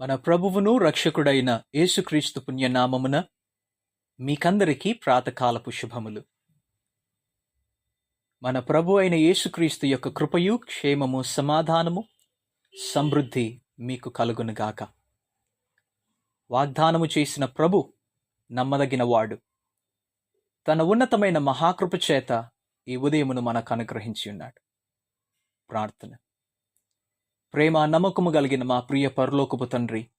మన ప్రభువును రక్షకుడైన యేసుక్రీస్తు పుణ్యనామమున మీకందరికీ ప్రాతకాలపు శుభములు. మన ప్రభు అయిన యేసుక్రీస్తు యొక్క కృపయు క్షేమము సమాధానము సమృద్ధి మీకు కలుగునుగాక. వాగ్దానము చేసిన ప్రభు నమ్మదగిన వాడు తన ఉన్నతమైన మహాకృప చేత ఈ ఉదయమును మనకు అనుగ్రహించి ఉన్నాడు. ప్రార్థన. ప్రేమ నమ్మకము కలిగిన మా ప్రియ పరలోకపు తండ్రి.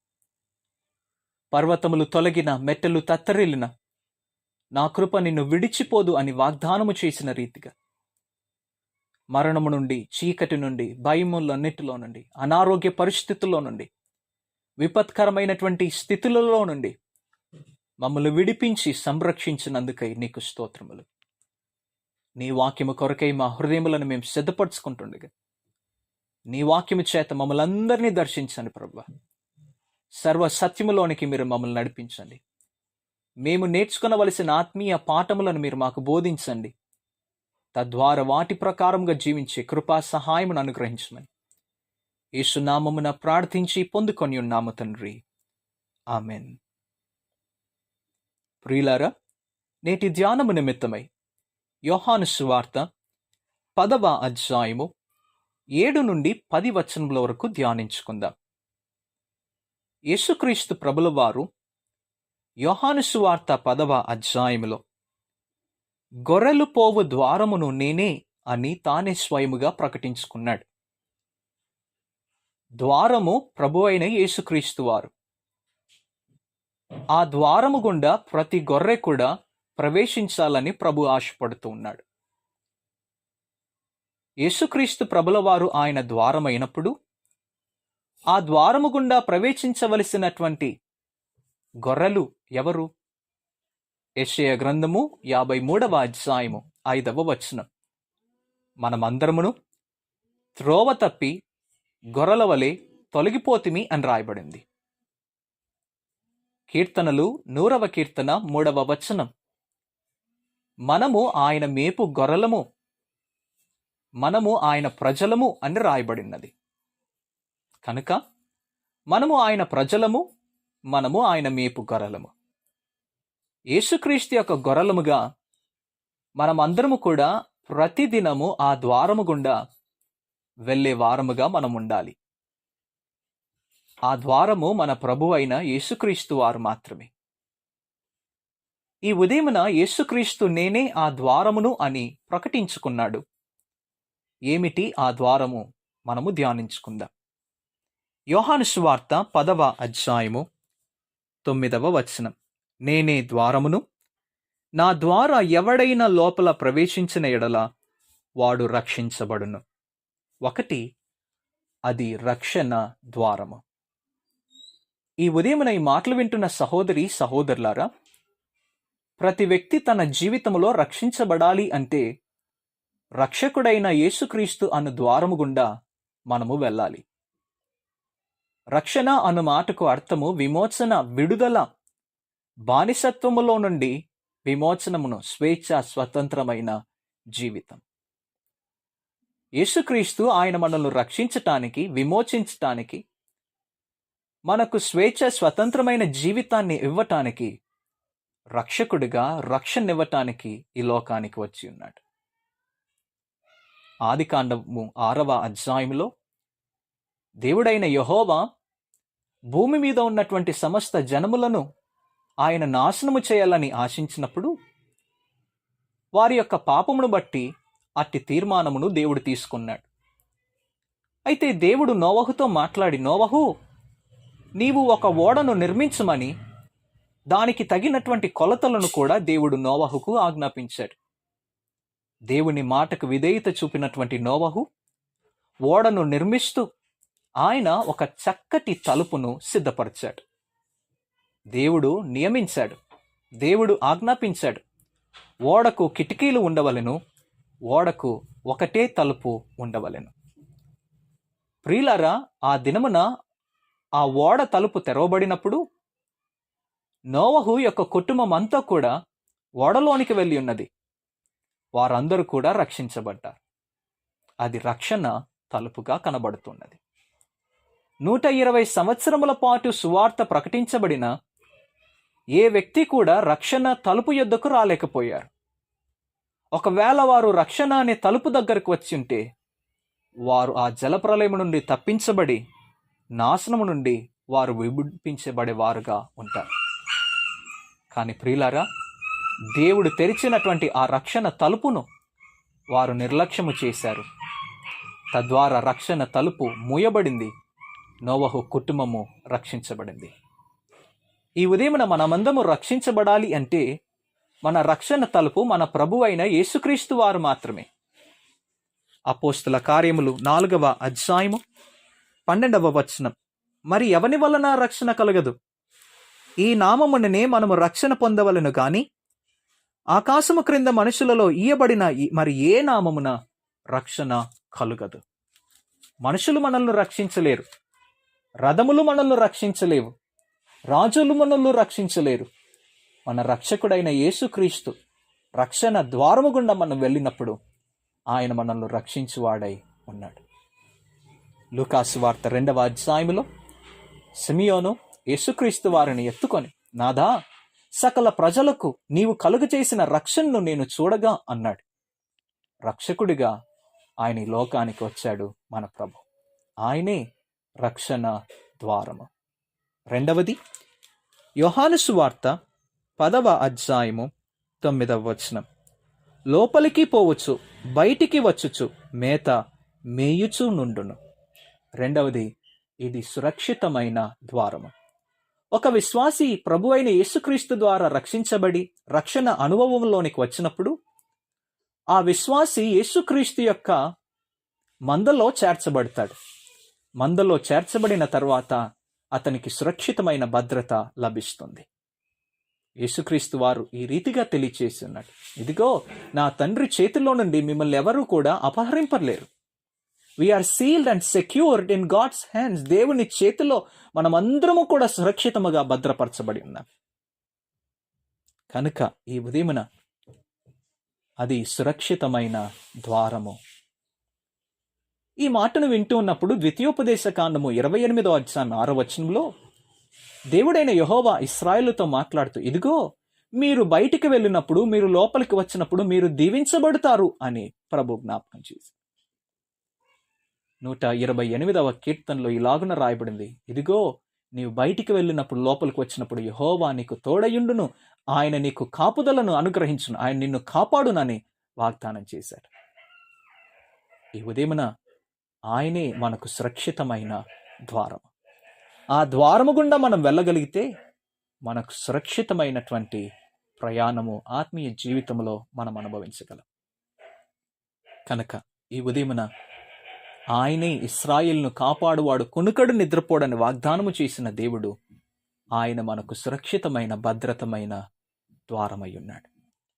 పర్వతములు తొలగిన మెట్టలు తత్తరిల్లిన నా కృప నిన్ను విడిచిపోదు అని వాగ్దానము చేసిన రీతిగా. మరణము నుండి చీకటి నుండి భయములన్నిటిలో నుండి అనారోగ్య పరిస్థితుల్లో నుండి విపత్కరమైనటువంటి స్థితులలో నుండి మమ్మల్ని విడిపించి సంరక్షించినందుకై నీకు స్తోత్రములు. నీ వాక్యము కొరకై మా హృదయములను మేము సిద్ధపరచుకుంటుండగా నీ వాక్యము చేత మమ్మల్ని అందరినీ దర్శించండి ప్రభు. సర్వ సత్యములోనికి మీరు మమ్మల్ని నడిపించండి. మేము నేర్చుకునవలసిన ఆత్మీయ పాఠములను మీరు మాకు బోధించండి. తద్వారా వాటి ప్రకారంగా జీవించే కృపా సహాయమును అనుగ్రహించమని. యేసునామమున ప్రార్థించి పొందుకొని ఉన్నాము తండ్రి. ఆమెన్. ప్రియులారా నేటి ధ్యానము నిమిత్తమై యోహాను సువార్త పదవ అధ్యాయము ఏడు నుండి పది వచనముల వరకు ధ్యానించుకుందాం. యేసుక్రీస్తు ప్రభుల వారు యోహానుసువార్త పదవ అధ్యాయములో గొర్రెలు పోవు ద్వారమును నేనే అని తానే స్వయముగా ప్రకటించుకున్నాడు. ద్వారము ప్రభు అయిన యేసుక్రీస్తు వారు. ఆ ద్వారము గుండా ప్రతి గొర్రె కూడా ప్రవేశించాలని ప్రభు ఆశపడుతూ ఉన్నాడు. యేసుక్రీస్తు ప్రభులవారు ఆయన ద్వారమైనప్పుడు ఆ ద్వారము గుండా ప్రవేశించవలసినటువంటి గొర్రెలు ఎవరు? యెషయ గ్రంథము యాభై మూడవ అధ్యాయము ఐదవ వచనం. మనమందరమును త్రోవ తప్పి గొర్రెల వలె తొలగిపోతిమి అని రాయబడింది. కీర్తనలు నూరవ కీర్తన మూడవ వచనం. మనము ఆయన మేపు గొర్రెలము మనము ఆయన ప్రజలము అని రాయబడినది. కనుక మనము ఆయన ప్రజలము మనము ఆయన మేపు గొర్రెలము. యేసుక్రీస్తు యొక్క గొర్రెలముగా మనమందరము కూడా ప్రతిదినము ఆ ద్వారము గుండా వెళ్ళే వారముగా మనం ఉండాలి ఆ ద్వారము మన ప్రభు అయిన యేసుక్రీస్తు వారు మాత్రమే. ఈ ఉదయమున యేసుక్రీస్తు నేనే ఆ ద్వారమును అని ప్రకటించుకున్నాడు. ఏమిటి ఆ ద్వారము? మనము ధ్యానించుకుందాం. యోహాను సువార్త పదవ అధ్యాయము తొమ్మిదవ వచనం. నేనే ద్వారమును. నా ద్వారా ఎవడైనా లోపల ప్రవేశించిన ఎడల వాడు రక్షించబడును. ఒకటి అది రక్షణ ద్వారము. ఈ ఉదయమున ఈ మాటలు వింటున్న సహోదరి సహోదరులారా ప్రతి వ్యక్తి తన జీవితంలో రక్షించబడాలి అంటే రక్షకుడైన యేసుక్రీస్తు అను ద్వారము గుండా మనము వెళ్ళాలి. రక్షణ అను మాటకు అర్థము విమోచన విడుదల బానిసత్వములో నుండి విమోచనమును స్వేచ్ఛ స్వతంత్రమైన జీవితం. యేసుక్రీస్తు ఆయన మనల్ని రక్షించటానికి విమోచించటానికి మనకు స్వేచ్ఛ స్వతంత్రమైన జీవితాన్ని ఇవ్వటానికి రక్షకుడిగా రక్షణ ఇవ్వటానికి ఈ లోకానికి వచ్చి ఉన్నాడు. ఆదికాండము ఆరవ అధ్యాయంలో దేవుడైన యహోవా భూమి మీద ఉన్నటువంటి సమస్త జనములను ఆయన నాశనము చేయాలని ఆశించినప్పుడు వారి యొక్క పాపమును బట్టి అట్టి తీర్మానమును దేవుడు తీసుకున్నాడు. అయితే దేవుడు నోవహుతో మాట్లాడి నోవహు నీవు ఒక ఓడను నిర్మించమని దానికి తగినటువంటి కొలతలను కూడా దేవుడు నోవహుకు ఆజ్ఞాపించాడు. దేవుని మాటకు విధేయత చూపినటువంటి నోవహు ఓడను నిర్మిస్తూ ఆయన ఒక చక్కటి తలుపును సిద్ధపరిచాడు. దేవుడు నియమించాడు. దేవుడు ఆజ్ఞాపించాడు. ఓడకు కిటికీలు ఉండవలెను ఓడకు ఒకటే తలుపు ఉండవలెను. ప్రియులారా ఆ దినమున ఆ ఓడ తలుపు తెరవబడినప్పుడు నోవహు యొక్క కుటుంబం అంతా కూడా ఓడలోనికి వెళ్ళి ఉన్నది. వారందరూ కూడా రక్షించబడ్డారు. అది రక్షణ తలుపుగా కనబడుతున్నది. నూట ఇరవై సంవత్సరముల పాటు సువార్త ప్రకటించబడిన ఏ వ్యక్తి కూడా రక్షణ తలుపు యొద్దకు రాలేకపోయారు. ఒకవేళ వారు రక్షణ అనే తలుపు దగ్గరకు వచ్చి ఉంటే వారు ఆ జలప్రలయం నుండి తప్పించబడి నాశనము నుండి వారు విడిపించబడేవారుగా ఉంటారు. కానీ ప్రియులారా దేవుడు తెరిచినటువంటి ఆ రక్షణ తలుపును వారు నిర్లక్ష్యము చేశారు. తద్వారా రక్షణ తలుపు మూయబడింది. నోవహు కుటుంబము రక్షించబడింది. ఈ ఉదయమున మనమందము రక్షించబడాలి అంటే మన రక్షణ తలుపు మన ప్రభు అయిన యేసుక్రీస్తు వారు మాత్రమే. అపోస్తుల కార్యములు నాలుగవ అధ్యాయము పన్నెండవ వచనం. మరి ఎవని వలన రక్షణ కలగదు? ఈ నామముననే మనము రక్షణ పొందవలను కానీ ఆకాశము క్రింద మనుషులలో ఇయ్యబడిన మరి ఏ నామమున రక్షణ కలుగదు? మనుషులు మనల్ని రక్షించలేరు. రథములు మనల్ని రక్షించలేవు. రాజులు మనల్ని రక్షించలేరు. మన రక్షకుడైన యేసుక్రీస్తు రక్షణ ద్వారము గుండా మనం వెళ్ళినప్పుడు ఆయన మనల్ని రక్షించువాడై ఉన్నాడు. లూకాసు వార్త రెండవ అధ్యాయములో సిమియోను యేసుక్రీస్తు వారిని ఎత్తుకొని నాదా సకల ప్రజలకు నీవు కలుగు చేసిన రక్షణను నేను చూడగా అన్నాడు. రక్షకుడిగా ఆయన లోకానికి వచ్చాడు మన ప్రభు. ఆయనే రక్షణ ద్వారము. రెండవది యోహానుసు వార్త పదవ అధ్యాయము తొమ్మిదవ వచనం. లోపలికి పోవచ్చు బయటికి వచ్చుచు మేత మేయుచు నుండును. రెండవది ఇది సురక్షితమైన ద్వారము. ఒక విశ్వాసి ప్రభు అయిన యేసుక్రీస్తు ద్వారా రక్షించబడి రక్షణ అనుభవంలోనికి వచ్చినప్పుడు ఆ విశ్వాసి యేసుక్రీస్తు యొక్క మందలో చేర్చబడతాడు. మందలో చేర్చబడిన తర్వాత అతనికి సురక్షితమైన భద్రత లభిస్తుంది. యేసుక్రీస్తు వారు ఈ రీతిగా తెలియచేసి ఉన్నాడు. ఇదిగో నా తండ్రి చేతిలో నుండి మిమ్మల్ని ఎవరూ కూడా అపహరింపలేరు. We are sealed and secured in God's hands దేవుని చేతిలో మనమందరము కూడా సురక్షితముగా భద్రపరచబడి ఉన్నాం. కనుక ఈ ఉదయమున అది సురక్షితమైన ద్వారము. ఈ మాటను వింటూ ఉన్నప్పుడు ద్వితీయోపదేశ కాండము ఇరవై ఎనిమిదో అధ్యాయం ఆరో వచనంలో దేవుడైన యహోవా ఇస్రాయేలుతో మాట్లాడుతూ ఇదిగో మీరు బయటికి వెళ్ళినప్పుడు మీరు లోపలికి వచ్చినప్పుడు మీరు దీవించబడతారు అని ప్రభు జ్ఞాపకం చేసి నూట ఇరవై ఎనిమిదవ కీర్తనలో ఇలాగున రాయబడింది. ఇదిగో నీవు బయటికి వెళ్ళినప్పుడు లోపలికి వచ్చినప్పుడు యహోవా నీకు తోడయుండును. ఆయన నీకు కాపుదలను అనుగ్రహించును. ఆయన నిన్ను కాపాడునని వాగ్దానం చేశారు ఈ ఉదయమున ఆయనే మనకు సురక్షితమైన ద్వారం ఆ ద్వారము గుండా మనం వెళ్ళగలిగితే మనకు సురక్షితమైనటువంటి ప్రయాణము ఆత్మీయ జీవితంలో మనం అనుభవించగలం. కనుక ఈ ఉదయమున ఆయనే ఇస్రాయిల్ను కాపాడువాడు కొనుకడు నిద్రపోడని వాగ్దానము చేసిన దేవుడు ఆయన మనకు సురక్షితమైన భద్రతమైన ద్వారమై ఉన్నాడు.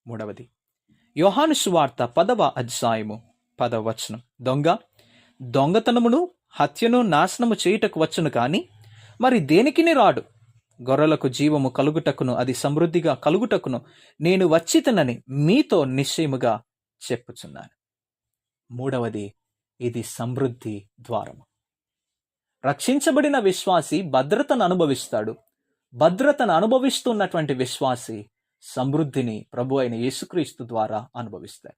మూడవది యోహాను సువార్త పదవ అధ్యాయము పదవ వచనం. దొంగ దొంగతనమును హత్యను నాశనము చేయుటకు వచ్చును కాని మరి దేనికిని రాడు? గొర్రెలకు జీవము కలుగుటకును అది సమృద్ధిగా కలుగుటకును నేను వచ్చితనని మీతో నిశ్చయముగా చెప్పుచున్నాను. మూడవది ఇది సమృద్ధి ద్వారము. రక్షించబడిన విశ్వాసి భద్రతను అనుభవిస్తాడు. భద్రతను అనుభవిస్తున్నటువంటి విశ్వాసి సమృద్ధిని ప్రభు అయిన యేసుక్రీస్తు ద్వారా అనుభవిస్తాడు.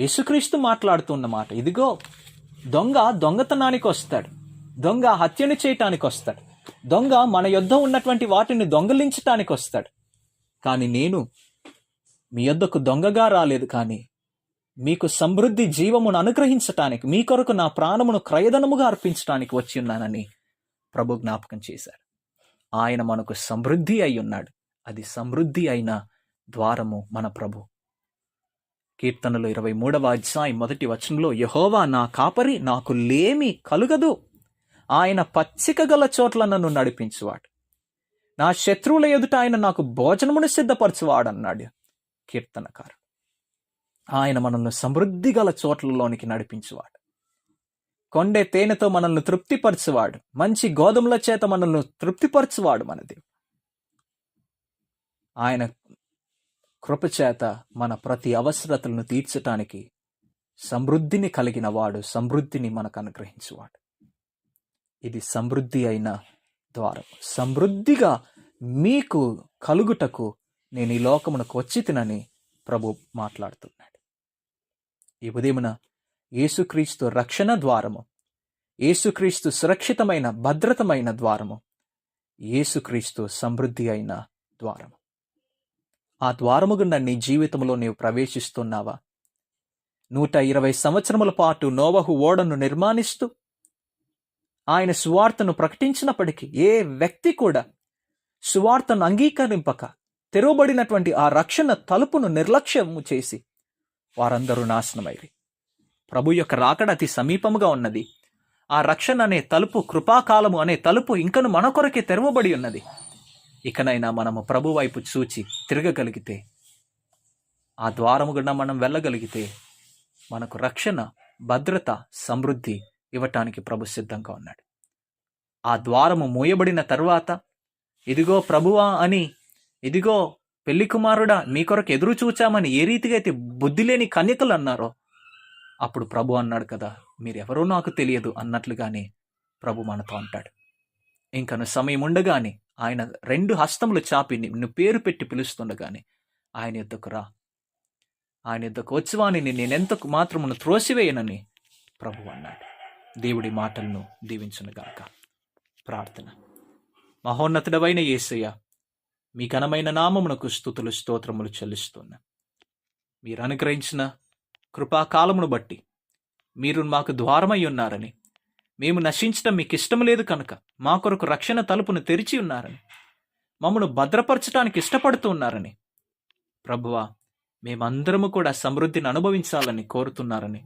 యేసుక్రీస్తు మాట్లాడుతున్న మాట ఇదిగో దొంగ దొంగతనానికి వస్తాడు. దొంగ హత్యను చేయటానికి వస్తాడు. దొంగ మన యొద్ద ఉన్నటువంటి వాటిని దొంగలించటానికి వస్తాడు. కానీ నేను మీ యొద్దకు దొంగగా రాలేదు కానీ మీకు సమృద్ధి జీవమును అనుగ్రహించటానికి మీ కొరకు నా ప్రాణమును క్రయధనముగా అర్పించటానికి వచ్చి ఉన్నానని ప్రభు జ్ఞాపకం చేశారు. ఆయన మనకు సమృద్ధి అయి ఉన్నాడు. అది సమృద్ధి అయిన ద్వారము మన ప్రభు. కీర్తనలు ఇరవై మూడవ అధ్యాయం మొదటి వచనంలో యహోవా నా కాపరి నాకు లేమి కలుగదు. ఆయన పచ్చిక గల చోట్ల నన్ను నడిపించువాడు. నా శత్రువుల ఎదుట ఆయన నాకు భోజనమును సిద్ధపరచువాడన్నాడు. కీర్తనకారు. ఆయన మనల్ని సమృద్ధి గల చోట్లలోనికి నడిపించువాడు. కొండే తేనెతో మనల్ని తృప్తిపరచువాడు. మంచి గోధుమల చేత మనల్ని తృప్తిపరచువాడు మనది ఆయన కృపచేత మన ప్రతి అవసరతలను తీర్చటానికి సమృద్ధిని కలిగిన వాడు సమృద్ధిని మనకు అనుగ్రహించువాడు. ఇది సమృద్ధి అయిన ద్వారం. సమృద్ధిగా మీకు కలుగుటకు నేను ఈ లోకమునకు వచ్చి తినని ప్రభు మాట్లాడుతున్నాడు. ఈ ఉదయమున యేసుక్రీస్తు రక్షణ ద్వారము యేసుక్రీస్తు సురక్షితమైన భద్రతమైన ద్వారము యేసుక్రీస్తు సమృద్ధి అయిన ద్వారము. ఆ ద్వారము గుండా నీ జీవితంలో నీవు ప్రవేశిస్తున్నావా? నూట ఇరవై సంవత్సరముల పాటు నోవహు ఓడను నిర్మాణిస్తూ ఆయన సువార్తను ప్రకటించినప్పటికీ ఏ వ్యక్తి కూడా సువార్తను అంగీకరింపక తెరవబడినటువంటి ఆ రక్షణ తలుపును నిర్లక్ష్యము చేసి వారందరూ నాశనమైరి. ప్రభు యొక్క రాకడ అతి సమీపముగా ఉన్నది. ఆ రక్షణ అనే తలుపు కృపాకాలము అనే తలుపు ఇంకను మన కొరకే తెరవబడి ఉన్నది. ఇకనైనా మనము ప్రభు వైపు చూచి తిరగగలిగితే ఆ ద్వారము గుండా మనం వెళ్ళగలిగితే మనకు రక్షణ భద్రత సమృద్ధి ఇవ్వటానికి ప్రభు సిద్ధంగా ఉన్నాడు. ఆ ద్వారము మూయబడిన తర్వాత ఇదిగో ప్రభువా అని ఇదిగో పెళ్ళి కుమారుడా మీ కొరకు ఎదురు చూచామని ఏ రీతిగా అయితే బుద్ధి లేని కన్యకలు అన్నారో అప్పుడు ప్రభు అన్నాడు కదా మీరెవరో నాకు తెలియదు అన్నట్లుగానే ప్రభు మనతో అంటాడు. ఇంకను సమయం ఉండగానే ఆయన రెండు హస్తములు చాపి నిన్ను పేరు పెట్టి పిలుస్తుండగానే ఆయన యుద్ధకు రా. ఆయన యుద్ధకు వచ్చువాని నేనెంతకు మాత్రమును త్రోసివేయనని ప్రభు అన్నాడు. దేవుడి మాటలను దీవించునుగాక. ప్రార్థన. మహోన్నతుడవైన యేసయ్య మీ ఘనమైన నామమునకు స్థుతులు స్తోత్రములు చెల్లిస్తున్నా మీరు అనుగ్రహించిన కృపాకాలమును బట్టి మీరు మాకు ద్వారమై ఉన్నారని మేము నశించడం మీకు ఇష్టం లేదు కనుక మా కొరకు రక్షణ తలుపును తెరిచి ఉన్నారని మమ్మను భద్రపరచడానికి ఇష్టపడుతూ ఉన్నారని ప్రభువా మేమందరము కూడా సమృద్ధిని అనుభవించాలని కోరుతున్నారని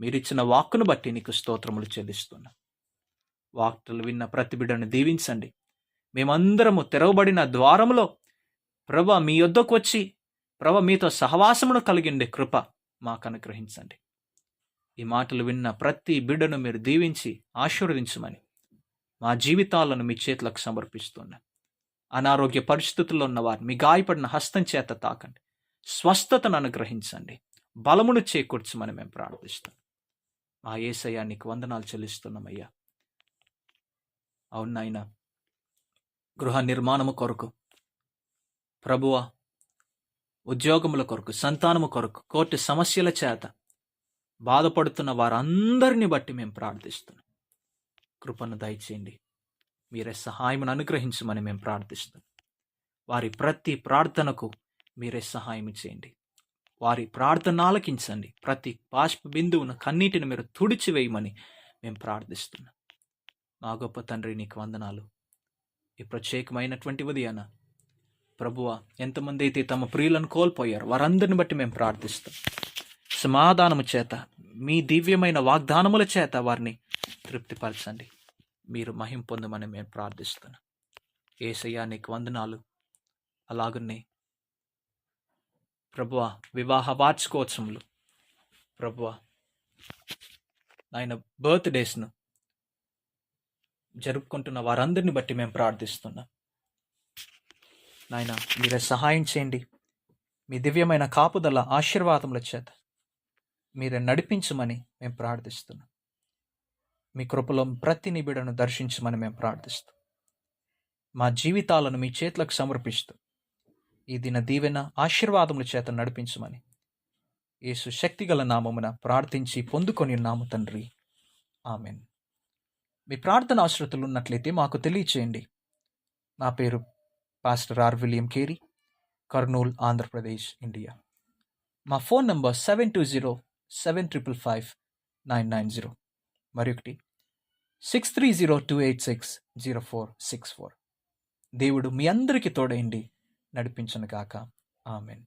మీరిచ్చిన వాక్కును బట్టి నీకు స్తోత్రములు చెల్లిస్తున్నా వాక్తులు విన్న ప్రతిబిడను దీవించండి. మేమందరము తెరవబడిన ద్వారములో ప్రభ మీ యొద్దకు వచ్చి ప్రభ మీతో సహవాసమును కలిగిండే కృప మాకు అనుగ్రహించండి. ఈ మాటలు విన్న ప్రతి బిడ్డను మీరు దీవించి ఆశీర్వదించమని మా జీవితాలను మీ చేతులకు సమర్పిస్తున్నా అనారోగ్య పరిస్థితుల్లో ఉన్న వారిని మీ గాయపడిన హస్తం చేత తాకండి. స్వస్థతను అనుగ్రహించండి. బలమును చేకూర్చమని మేము ప్రార్థిస్తాం మా ఏసయ్యా నీకు వందనాలు చెల్లిస్తున్నామయ్యా. అవును గృహ నిర్మాణము కొరకు ప్రభువ ఉద్యోగముల కొరకు సంతానము కొరకు కోర్టు సమస్యల చేత బాధపడుతున్న వారందరిని బట్టి మేము ప్రార్థిస్తున్నాం. కృపను దయచేయండి. మీరే సహాయమును అనుగ్రహించమని మేము ప్రార్థిస్తున్నాం. వారి ప్రతి ప్రార్థనకు మీరే సహాయం చేయండి. వారి ప్రార్థన ఆలకించండి. ప్రతి బాష్ప బిందువును కన్నీటిని మీరు తుడిచివేయమని మేము ప్రార్థిస్తున్నాం. మా గొప్ప తండ్రి నీకు వందనాలు. ఈ ప్రత్యేకమైనటువంటి ఉదయాన ప్రభువ ఎంతమంది అయితే తమ ప్రియులను కోల్పోయారు వారందరిని బట్టి మేము ప్రార్థిస్తాం. సమాధానము చేత మీ దివ్యమైన వాగ్దానముల చేత వారిని తృప్తిపరచండి. మీరు మహిం పొందమని మేము ప్రార్థిస్తున్నాం. ఏసయ్యా నీకు వందనాలు. అలాగనే ప్రభువ వివాహ వార్షికోత్సవములు ప్రభువ ఆయన బర్త్డేస్ను జరుపుకుంటున్న వారందరిని బట్టి మేము ప్రార్థిస్తున్నాం. నాయన మీరే సహాయం చేయండి. మీ దివ్యమైన కాపుదల ఆశీర్వాదముల చేత మీరే నడిపించమని మేము ప్రార్థిస్తున్నాం. మీ కృపలో ప్రతి నిబిడను దర్శించమని మేము ప్రార్థిస్తాం మా జీవితాలను మీ చేతులకు సమర్పిస్తూ ఈ దిన దీవెన ఆశీర్వాదముల చేత నడిపించమని యేసు శక్తిగల నామమున ప్రార్థించి పొందుకొని ఉన్నాము తండ్రి. ఆమెన్. మీ ప్రార్థన ఆశ్రతులు ఉన్నట్లయితే మాకు తెలియచేయండి. నా పేరు pastor R William Carey Kurnool Andhra Pradesh India. మా phone number seven two zero seven triple five nine nine zero. మరొకటి six three zero two eight six zero four six four దేవుడు మీ అందరికీ తోడైండి నడిపించను గాక. ఆమెన్.